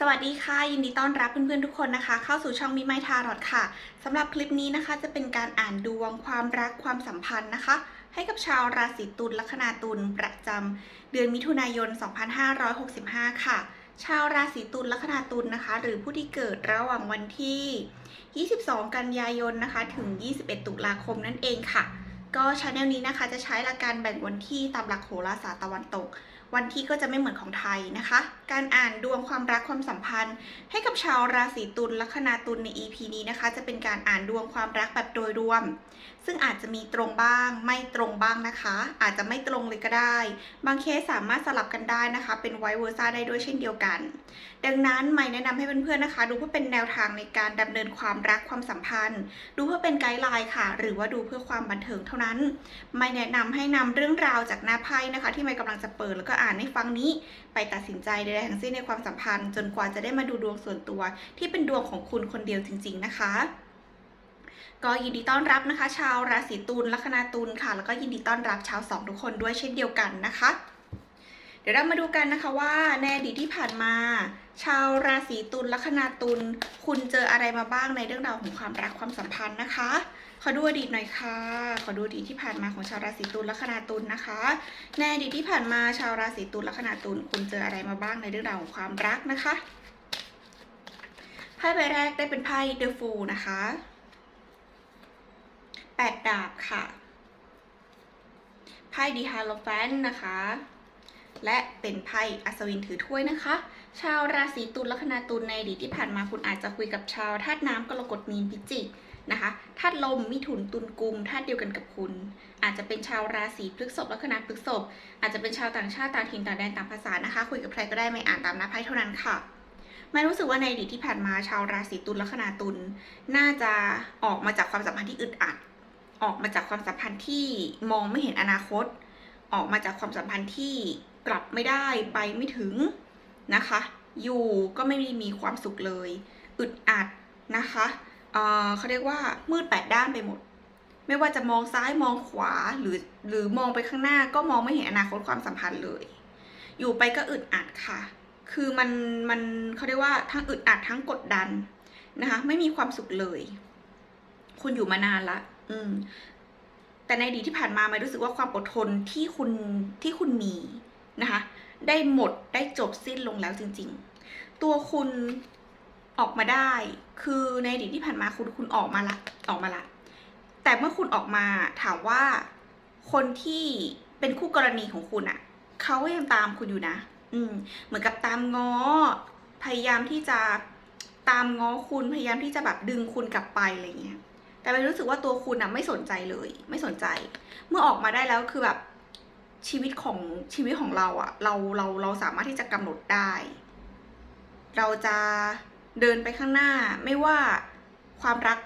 สวัสดีค่ะ ยินดีต้อนรับเพื่อนๆทุกคนนะคะ เข้าสู่ช่องมิไมทารอดค่ะสำหรับคลิปนี้นะคะ จะเป็นการอ่านดวงความรักความสัมพันธ์นะคะ ให้กับชาวราศีตุลลัคนาตุลประจำเดือนมิถุนายน 2565 ค่ะ ชาวราศีตุลลัคนาตุลนะคะ หรือผู้ที่เกิดระหว่างวันที่ 22 กันยายนนะคะ ถึง 21 ตุลาคมนั่นเองค่ะ ก็ชาแนลนี้นะคะจะใช้หลักการแบ่งวันที่ตามหลักโหราศาสตร์ตะวันตกวันที่ก็จะไม่เหมือนของไทยนะคะ การอ่านดวงความรักความสัมพันธ์ ให้กับชาวราศีตุลลัคนาตุลใน EP นี้นะคะ จะเป็นการอ่านดวงความรักแบบโดยรวม ซึ่งอาจจะมีตรงบ้าง ไม่ตรงบ้างนะคะ อาจจะไม่ตรงเลยก็ได้ บางเคสสามารถสลับกันได้นะคะ เป็นไวเวอร์ซ่าได้ด้วยเช่นเดียวกัน ดังนั้นไม่แนะนำให้เพื่อนๆนะคะ ดูเพื่อเป็นแนวทางในการดำเนินความรักความสัมพันธ์ ดูเพื่อเป็นไกด์ไลน์ค่ะ หรือว่าดูเพื่อความบันเทิงเท่านั้น ไม่แนะนำให้นำเรื่องราวจากหน้าไพ่นะคะ ที่ไม่กำลังจะเปิดแล้วก็อ่านให้ฟังนี้ ไปตัดสินใจใดๆทั้งสิ้นในความสัมพันธ์ จนกว่าจะได้มาดูดวงส่วนตัว ที่เป็นดวงของคุณคนเดียวจริง ๆ นะคะก็ยินดีต้อนรับนะคะ ชาวราศีตุลลัคนาตุลค่ะ แล้วก็ยินดีต้อนรับชาวสองทุกคนด้วยเช่นเดียวกันนะคะ เดี๋ยวเรามาดูกันนะคะว่าในอดีตที่ผ่านมา ชาวราศีตุลลัคนาตุลคุณเจออะไรมาบ้างในเรื่องราวของความรักความสัมพันธ์นะคะ ขอดูอดีตหน่อยค่ะ ขอดูอดีตที่ผ่านมาของชาวราศีตุลลัคนาตุลนะคะ ในอดีตที่ผ่านมาชาวราศีตุลลัคนาตุลคุณเจออะไรมาบ้างในเรื่องราวของความรักนะคะไพ่ใบแรกได้เป็นไพ่เดอะฟูนะคะแปดดาบค่ะ ไพ่ดีฮาโลแฟนนะคะ และเป็นไพ่อัศวินถือถ้วยนะคะ ชาวราศีตุลลัคนาตุลในอดีตที่ผ่านมาคุณอาจจะคุยกับชาวธาตุน้ำกรกฎมีนพิจิก นะคะธาตุลมมิถุนตุลกุมธาตุเดียวกันกับคุณ อาจจะเป็นชาวราศีพฤษภลัคนาพฤษภอาจจะเป็นชาวต่างชาติต่างถิ่นต่างแดนต่างภาษานะคะ คุยกับใครก็ได้ไม่อ่านตามหน้าไพ่เท่านั้นค่ะไม่รู้สึกว่าในอดีตที่ผ่านมาชาวราศีตุลลัคนาตุลน่าจะออกมาจากความสัมพันธ์ที่อึดอัด ออกมาจากความสัมพันธ์ที่มองไม่เห็นอนาคต ออกมาจากความสัมพันธ์ที่กลับไม่ได้ไปไม่ถึงนะคะ อยู่ก็ไม่ได้มีความสุขเลย อึดอัดนะคะ เขาเรียกว่ามืดแปดด้านไปหมด ไม่ว่าจะมองซ้ายมองขวาหรือหรือมองไปข้างหน้าก็มองไม่เห็นอนาคตความสัมพันธ์เลย อยู่ไปก็อึดอัดค่ะ คือมันมันเขาเรียกว่าทั้งอึดอัดทั้งกดดันนะคะไม่มีความสุขเลย คุณอยู่มานานละ อืม แต่ในดีที่ผ่านมาไม่รู้สึกว่าความอดทนที่คุณที่คุณมีนะคะ ได้หมดได้จบสิ้นลงแล้วจริง ๆ ตัวคุณออกมาได้ คือในอดีตที่ผ่านมาคุณคุณออกมาละออกมาละ แต่เมื่อคุณออกมาถามว่าคนที่เป็นคู่กรณีของคุณอะ่ะเขายังตามคุณอยู่นะ อืม เหมือนกับตามง้อ พยายามที่จะตามง้อคุณพยายามที่จะแบบดึงคุณกลับไปอะไรเงี้ย แต่ไปรู้สึกว่าตัวคุณอะไม่สนใจเลย ไม่สนใจ เมื่อออกมาได้แล้วคือแบบชีวิตของชีวิตของเราอะเราเราเราสามารถที่จะกำหนดได้ เราจะ เดินไปข้างหน้า ไม่ว่าความรัก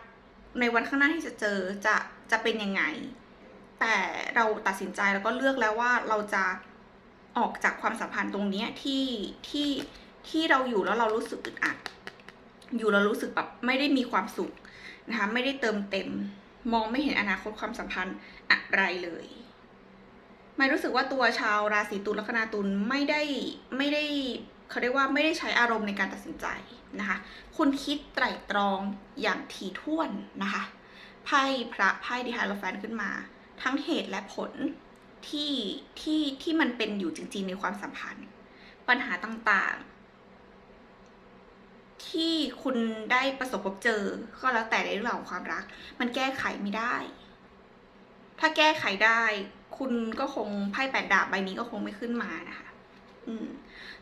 ในวันข้างหน้าที่จะเจอจะจะเป็นยังไง แต่เราตัดสินใจแล้วก็เลือกแล้วว่าเราจะออกจากความสัมพันธ์ตรงนี้ที่ที่ที่เราอยู่แล้วเรารู้สึกอึดอัด อยู่แล้วรู้สึกแบบไม่ได้มีความสุขนะคะไม่ได้เติมเต็ม มองไม่เห็นอนาคตความสัมพันธ์อะไรเลยไม่รู้สึกว่าตัวชาวราศีตุลลัคนาตุลไม่ได้ไม่ได้ เขาเรียกว่าไม่ได้ใช้อารมณ์ในการตัดสินใจนะคะ คุณคิดไตร่ตรองอย่างถี่ถ้วนนะคะไพ่พระไพ่ดิฮาโลแฟนขึ้นมา ทั้งเหตุและผลที่ที่ที่มันเป็นอยู่จริง ๆ ในความสัมพันธ์ ปัญหาต่างๆ ที่คุณได้ประสบพบเจอ ก็แล้วแต่ในเรื่องของความรัก มันแก้ไขไม่ได้ ถ้าแก้ไขได้ คุณก็คงไพ่แปดดาบใบนี้ก็คงไม่ขึ้นมานะคะ อืม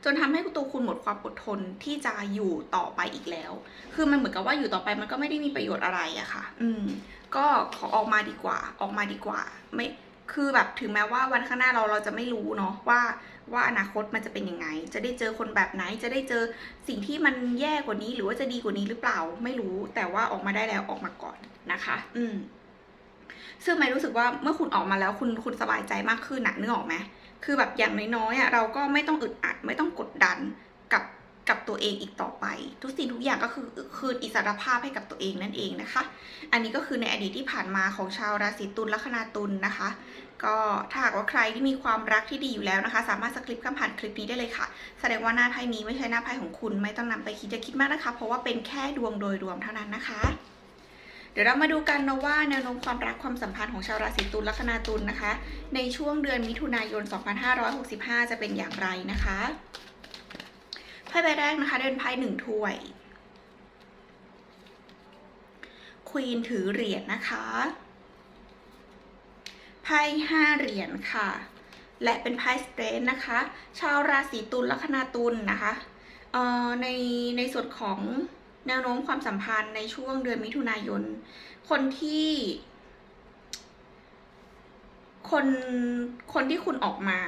จนทำให้ตัวคุณหมดความอดทนที่จะอยู่ต่อไปอีกแล้ว คือมันเหมือนกับว่าอยู่ต่อไปมันก็ไม่ได้มีประโยชน์อะไรอะค่ะ อืม ก็ขอออกมาดีกว่า ออกมาดีกว่า ไม่ คือแบบถึงแม้ว่าวันข้างหน้าเราเราจะไม่รู้เนาะว่าว่าอนาคตมันจะเป็นยังไง จะได้เจอคนแบบไหน จะได้เจอสิ่งที่มันแย่กว่านี้ หรือว่าจะดีกว่านี้หรือเปล่า ไม่รู้ แต่ว่าออกมาได้แล้วออกมาก่อนนะคะ อืมซึ่งไม่รู้สึกว่าเมื่อคุณออกมาแล้วคุณคุณสบายใจมากขึ้นหนักนึกออกไหม คือแบบอย่างน้อยๆอะเราก็ไม่ต้องอึดอัดไม่ต้องกดดันกับกับตัวเองอีกต่อไป ทุกสิ่งทุกอย่างก็คือคืนอิสรภาพให้กับตัวเองนั่นเองนะคะ อันนี้ก็คือในอดีตที่ผ่านมาของชาวราศีตุลลัคนาตุลนะคะ ก็ถ้าหากว่าใครที่มีความรักที่ดีอยู่แล้วนะคะ สามารถสคริปต์คำผ่านคลิปนี้ได้เลยค่ะ แสดงว่าหน้าไพ่นี้ไม่ใช่หน้าไพ่ของคุณไม่ต้องนำไปคิดจะคิดมากนะคะ เพราะว่าเป็นแค่ดวงโดยรวมเท่านั้นนะคะ เดี๋ยวเรามาดูกันนะว่าแนวโน้มความรักความสัมพันธ์ของชาวราศีตุลลัคนาตุลนะคะ ในช่วงเดือนมิถุนายน 2565 จะเป็นอย่างไรนะคะไพ่ใบแรกนะคะเดินไพ่หนึ่งถ้วยควีนถือเหรียญนะคะไพ่ห้าเหรียญค่ะ และเป็นไพ่สเปรนนะคะ ชาวราศีตุลลัคนาตุลนะคะในในส่วนของ แนวโน้มความสัมพันธ์ในช่วงเดือนมิถุนายน คนที่ คนคนที่คุณออกมา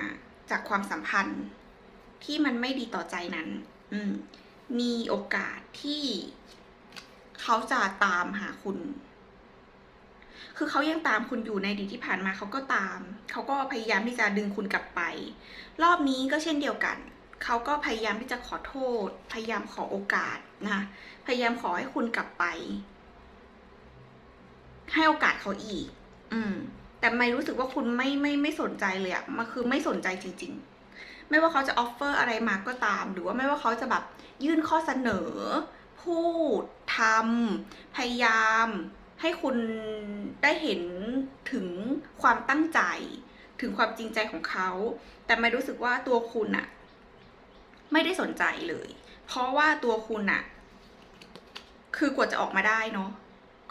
จากความสัมพันธ์ที่มันไม่ดีต่อใจนั้น อืม มีโอกาสที่เขาจะตามหาคุณ คือเขายังตามคุณอยู่ในดีที่ผ่านมาเขาก็ตาม เขาก็พยายามที่จะดึงคุณกลับไป รอบนี้ก็เช่นเดียวกัน เขาก็พยายามที่จะขอโทษ พยายามขอโอกาสนะ พยายามขอให้คุณกลับไป ให้โอกาสเขาอีก อืม แต่ไม่รู้สึกว่าคุณไม่ไม่ไม่สนใจเลยอะมันคือไม่สนใจจริง ๆ ไม่ว่าเขาจะออฟเฟอร์อะไรมาก็ตาม หรือว่าไม่ว่าเขาจะแบบยื่นข้อเสนอ พูดทำพยายามให้คุณได้เห็นถึงความตั้งใจ ถึงความจริงใจของเขา แต่ไม่รู้สึกว่าตัวคุณอะ ไม่ได้สนใจเลย เพราะว่าตัวคุณอะคือกว่าจะออกมาได้เนาะ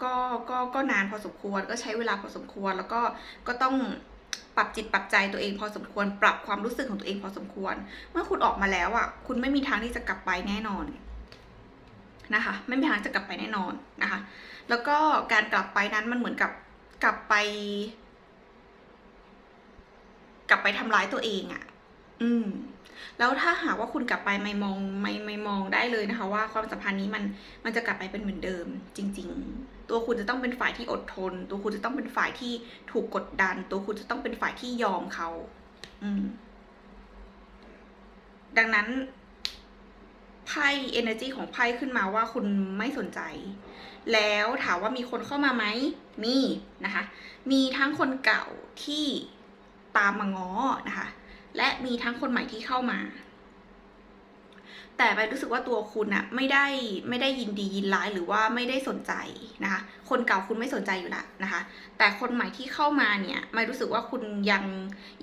ก็ก็ก็นานพอสมควรก็ใช้เวลาพอสมควรแล้วก็ก็ต้องปรับจิตปรับใจตัวเองพอสมควร ปรับความรู้สึกของตัวเองพอสมควร เมื่อคุณออกมาแล้วอะ คุณไม่มีทางที่จะกลับไปแน่นอนนะคะ ไม่มีทางจะกลับไปแน่นอนนะคะ แล้วก็การกลับไปนั้นมันเหมือนกับกลับไป กลับไปทำร้ายตัวเองอะ่ะ อืม แล้วถ้าหากว่าคุณกลับไปไม่มองไม่ไม่มองได้เลยนะคะ ว่าความสัมพันธ์นี้มันมันจะกลับไปเป็นเหมือนเดิม จริง ๆ ตัวคุณจะต้องเป็นฝ่ายที่อดทน ตัวคุณจะต้องเป็นฝ่ายที่ถูกกดดัน ตัวคุณจะต้องเป็นฝ่ายที่ยอมเขา อืม ดังนั้นไพ่ energy ของไพ่ขึ้นมาว่าคุณไม่สนใจ แล้วถามว่ามีคนเข้ามาไหม มีนะคะ มีทั้งคนเก่าที่ตามมาง้อนะคะ และมีทั้งคนใหม่ที่เข้ามา แต่ไปรู้สึกว่าตัวคุณอะไม่ได้ไม่ได้ยินดียินร้ายหรือว่าไม่ได้สนใจนะคะ คนเก่าคุณไม่สนใจอยู่ละนะคะ แต่คนใหม่ที่เข้ามาเนี่ยไม่รู้สึกว่าคุณยัง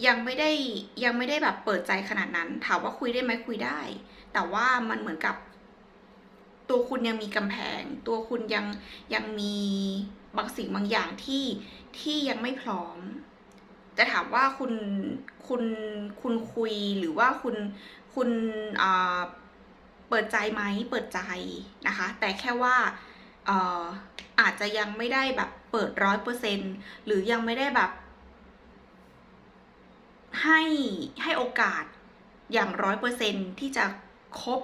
ยังไม่ได้ยังไม่ได้แบบเปิดใจขนาดนั้น ถามว่าคุยได้ไหมคุยได้ แต่ว่ามันเหมือนกับตัวคุณยังมีกำแพง ตัวคุณยังยังมีบางสิ่งบางอย่างที่ที่ยังไม่พร้อม จะถามว่าคุณคุณคุณคุยหรือว่าคุณคุณอ่าเปิดใจไหมเปิดใจนะคะ แต่แค่ว่าเอ่ออาจจะยังไม่ได้แบบเปิดร้อยเปอร์เซ็นหรือยังไม่ได้แบบ ให้ให้โอกาสอย่างร้อยเปอร์เซ็นที่จะคบ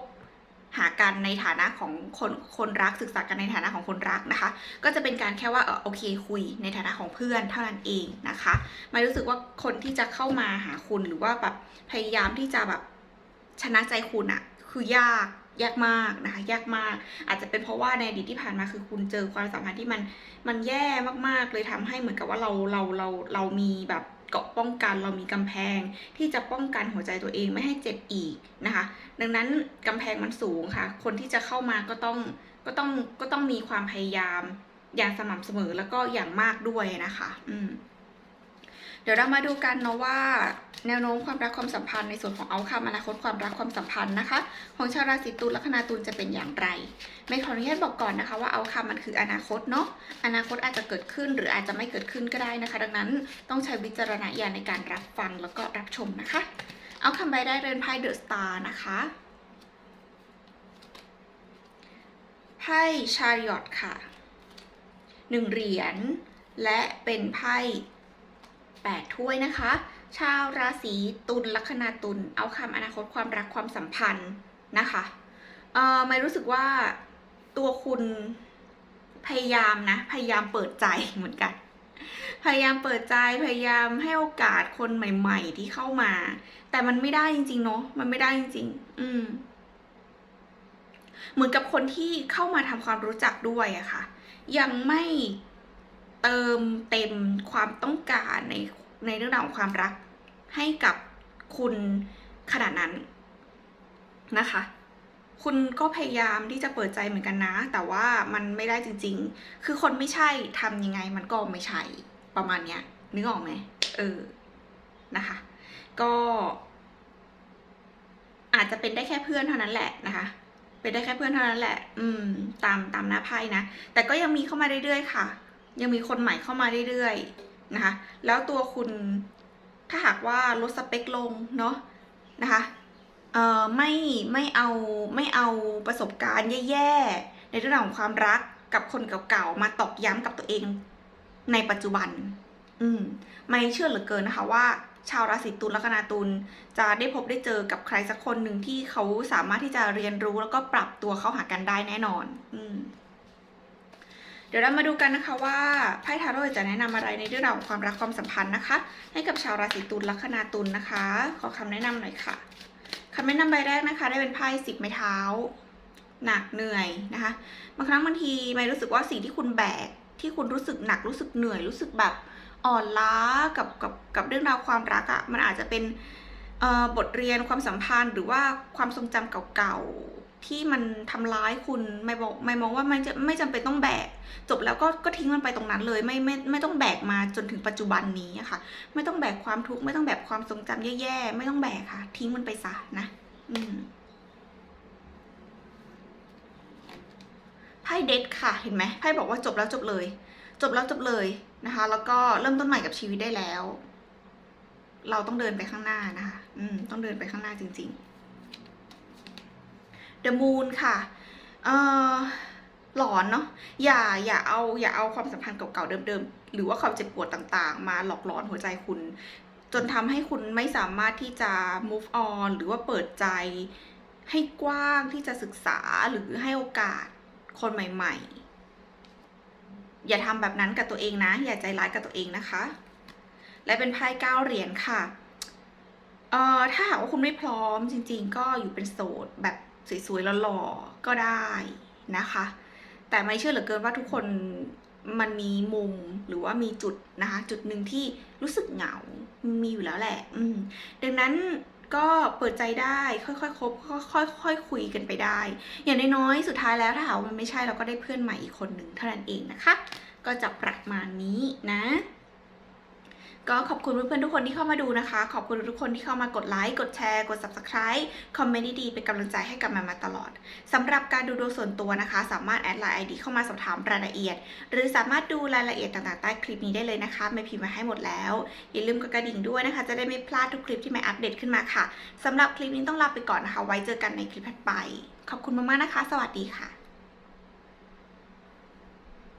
หากันในฐานะของคนคนรักศึกษากันในฐานะของคนรักนะคะ ก็จะเป็นการแค่ว่าเออโอเคคุยในฐานะของเพื่อนเท่านั้นเองนะคะไม่รู้สึกว่าคนที่จะเข้ามาหาคุณหรือว่าแบบพยายามที่จะแบบชนะใจคุณอะคือยาก ยากมากนะคะยากมาก อาจจะเป็นเพราะว่าในอดีตที่ผ่านมาคือคุณเจอความสัมพันธ์ที่มันมันแย่มากๆ เลยทำให้เหมือนกับว่าเราเราเราเรามีแบบเกาะป้องกันเรามีกำแพงที่จะป้องกันหัวใจตัวเองไม่ให้เจ็บอีกนะคะ ดังนั้นกำแพงมันสูงค่ะ คนที่จะเข้ามาก็ต้องก็ต้องก็ต้องมีความพยายามอย่างสม่ำเสมอแล้วก็อย่างมากด้วยนะคะ อืม เดี๋ยวเรามาดูกันเนาะว่า แนวโน้มความรักความสัมพันธ์ในส่วนของเอาคำอนาคตความรักความสัมพันธ์นะคะ ของชาวราศีตุลลัคนาตุลจะเป็นอย่างไรไม่ขออนุญาตบอกก่อนนะคะว่าเอาคำมันคืออนาคตเนาะอนาคตอาจจะเกิดขึ้นหรืออาจจะไม่เกิดขึ้นก็ได้นะคะ ดังนั้นต้องใช้วิจารณญาณในการรับฟังแล้วก็รับชมนะคะ เอาคำใบได้เรือนไพ่เดอะสตาร์นะคะไพ่ชาริอตค่ะหนึ่งเหรียญและเป็นไพ่ แปดถ้วยนะคะ ชาวราศีตุลลัคนาตุลเอาคำอนาคตความรักความสัมพันธ์นะคะเอ่อไม่รู้สึกว่าตัวคุณพยายามนะ พยายามเปิดใจเหมือนกัน พยายามเปิดใจพยายามให้โอกาสคนใหม่ ๆ ที่เข้ามา แต่มันไม่ได้จริงๆเนาะมันไม่ได้จริง ๆ อืม เหมือนกับคนที่เข้ามาทำความรู้จักด้วยอะค่ะ ยังไม่ เติมเต็มความต้องการในในเรื่องราวของความรักให้กับคุณขนาดนั้นนะคะ คุณก็พยายามที่จะเปิดใจเหมือนกันนะ แต่ว่ามันไม่ได้จริง ๆ คือคนไม่ใช่ทำยังไงมันก็ไม่ใช่ประมาณเนี้ยนึกออกไหมเออนะคะ ก็ อาจจะเป็นได้แค่เพื่อนเท่านั้นแหละนะคะเป็นได้แค่เพื่อนเท่านั้นแหละ อืม ตามตามหน้าไพ่นะ แต่ก็ยังมีเข้ามาเรื่อยๆค่ะ ยังมีคนใหม่เข้ามาเรื่อยๆนะคะ แล้วตัวคุณถ้าหากว่าลดสเปคลงเนาะนะคะเอ่อไม่ไม่เอาไม่เอาประสบการณ์แย่ๆในเรื่องของความรักกับคนเก่าๆมาตอกย้ำกับตัวเองในปัจจุบัน อืม ไม่เชื่อเหลือเกินนะคะว่า ชาวราศีตุลและคนาตุลจะได้พบได้เจอกับใครสักคนหนึ่งที่เขาสามารถที่จะเรียนรู้แล้วก็ปรับตัวเข้าหากันได้แน่นอน อืม ดี๋ยวเรามาดูกันนะคะว่าไพ่ทาโร่จะแนะนำอะไรในเรื่องราวของความรักความสัมพันธ์นะคะ ให้กับชาวราศีตุลละคนาตุลนะคะ ขอคำแนะนำหน่อยค่ะคำแนะนำใบแรกนะคะ ได้เป็นไพ่สิบไม้เท้าหนักเหนื่อยนะคะบางครั้งบางทีไม่รู้สึกว่าสิ่งที่คุณแบกที่คุณรู้สึกหนักรู้สึกเหนื่อยรู้สึกแบบอ่อนล้ากับกับกับเรื่องราวความรักอะ่ะมันอาจจะเป็นบทเรียนความสัมพันธ์หรือว่าความทรงจำเก่าๆ ที่มันทำร้ายคุณไม่บอกไม่มองว่าไม่จะไม่จำเป็นต้องแบก จบแล้วก็ก็ทิ้งมันไปตรงนั้นเลย ไม่ไม่ไม่ต้องแบกมาจนถึงปัจจุบันนี้อะค่ะ ไม่ต้องแบกความทุกข์ไม่ต้องแบกความทรงจำแย่ๆไม่ต้องแบกค่ะ ทิ้งมันไปซะนะ อืมไพ่เด็ดค่ะเห็นไหมไพ่บอกว่าจบแล้วจบเลย จบแล้วจบเลยนะคะ แล้วก็เริ่มต้นใหม่กับชีวิตได้แล้ว เราต้องเดินไปข้างหน้านะคะ อืม ต้องเดินไปข้างหน้าจริง ๆ The Moon ค่ะหลอนเนาะอย่าอย่าเอาอย่าเอาความสัมพันธ์เก่าๆเดิมๆ หรือว่าความเจ็บปวดต่างๆ มาหลอกหลอนหัวใจคุณ จนทำให้คุณไม่สามารถที่จะ move on หรือว่าเปิดใจให้กว้างที่จะศึกษาหรือให้โอกาสคนใหม่ ๆ อย่าทำแบบนั้นกับตัวเองนะ อย่าใจร้ายกับตัวเองนะคะ และเป็นไพ่เก้าเหรียญค่ะเอ่อถ้าหากว่าคุณไม่พร้อมจริง ๆ ก็อยู่เป็นโสดแบบ สวยๆหล่อๆก็ได้นะคะ แต่ไม่เชื่อเหลือเกินว่าทุกคนมันมีมุมหรือว่ามีจุดนะคะ จุดหนึ่งที่รู้สึกเหงา มีอยู่แล้วแหละ อืมดังนั้นก็เปิดใจได้ค่อยๆคบค่อยๆค่อยๆคุยกันไปได้ อย่างน้อยๆสุดท้ายแล้วถ้าหากว่ามันไม่ใช่เราก็ได้เพื่อนใหม่อีกคนหนึ่งเท่านั้นเองนะคะ ก็จะประมาณนี้นะ ก็ขอบคุณเพื่อนๆทุกคนที่เข้ามาดูนะคะ ขอบคุณทุกคนที่เข้ามากดไลค์ กดแชร์ กด subscribe คอมเมนต์ดีๆเป็นกำลังใจให้กับมามาตลอดสำหรับการดูดวงส่วนตัวนะคะ สามารถแอดไลน์ ID เข้ามาสอบถามรายละเอียด หรือสามารถดูรายละเอียดต่างๆใต้คลิปนี้ได้เลยนะคะไม่พิมพ์มาให้หมดแล้ว อย่าลืมกดกระดิ่งด้วยนะคะ จะได้ไม่พลาดทุกคลิปที่แม่อัปเดตขึ้นมาค่ะสำหรับคลิปนี้ต้องลาไปก่อนนะคะ ไว้เจอกันในคลิปถัดไป ขอบคุณมากๆนะคะ สวัสดีค่ะ